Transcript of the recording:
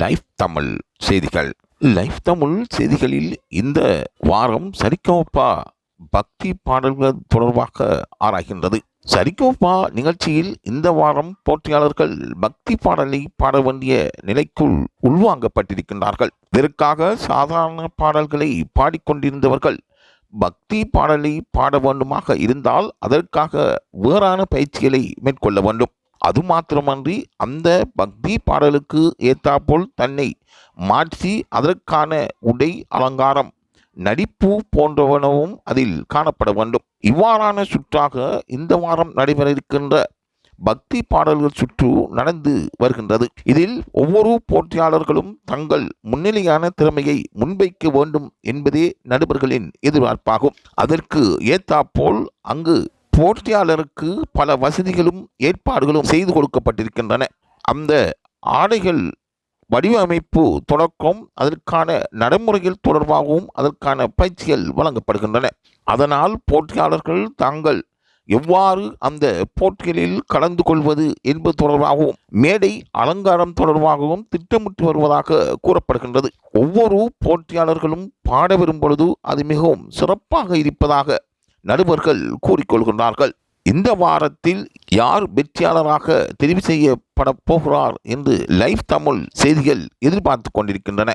Life Tamil செய்திகள். Life Tamil செய்திகளில் இந்த வாரம் சரிகோப்பா பக்தி பாடல்கள் தொடர்பாக ஆராய்கின்றது. சரிகமப்பா நிகழ்ச்சியில் இந்த வாரம் போட்டியாளர்கள் பக்தி பாடலை பாட வேண்டிய நிலைக்குள் உள்வாங்கப்பட்டிருக்கின்றார்கள். இதற்காக சாதாரண பாடல்களை பாடிக்கொண்டிருந்தவர்கள் பக்தி பாடலை பாட வேண்டுமாக இருந்தால் அதற்காக வேறான பயிற்சிகளை மேற்கொள்ள வேண்டும். அது மாத்திரமன்றி அந்த பக்தி பாடலுக்கு ஏத்தாப்போல் தன்னை மாற்றி அதற்கான உடை அலங்காரம் நடிப்பு போன்றவனவும் அதில் காணப்பட வேண்டும். இவ்வாறான சுற்றாக இந்த வாரம் நடைபெற இருக்கின்ற பக்தி பாடல்கள் சுற்று நடந்து வருகின்றது. இதில் ஒவ்வொரு போட்டியாளர்களும் தங்கள் முன்னிலையான திறமையை முன்வைக்க வேண்டும் என்பதே நடுவர்களின் எதிர்பார்ப்பாகும். அதற்கு ஏத்தாப்போல் அங்கு போட்டியாளருக்கு பல வசதிகளும் ஏற்பாடுகளும் செய்து கொடுக்கப்பட்டிருக்கின்றன. அந்த ஆடைகள் வடிவமைப்பு தொடக்கம் அதற்கான நடைமுறைகள் தொடர்பாகவும் அதற்கான பயிற்சிகள் வழங்கப்படுகின்றன. அதனால் போட்டியாளர்கள் தாங்கள் எவ்வாறு அந்த போட்டிகளில் கலந்து கொள்வது என்பது தொடர்பாகவும் மேடை அலங்காரம் தொடர்பாகவும் திட்டமிட்டு வருவதாக கூறப்படுகின்றது. ஒவ்வொரு போட்டியாளர்களும் பாட வரும் பொழுது அது மிகவும் சிறப்பாக இருப்பதாக நடுவர்கள் கூறிக்கொள்கின்றார்கள் இந்த வாரத்தில் யார் வெற்றியாளராக தெரிவு செய்யப்பட போகிறார் என்று லைவ் தமிழ் செய்திகள் எதிர்பார்த்து கொண்டிருக்கின்றன.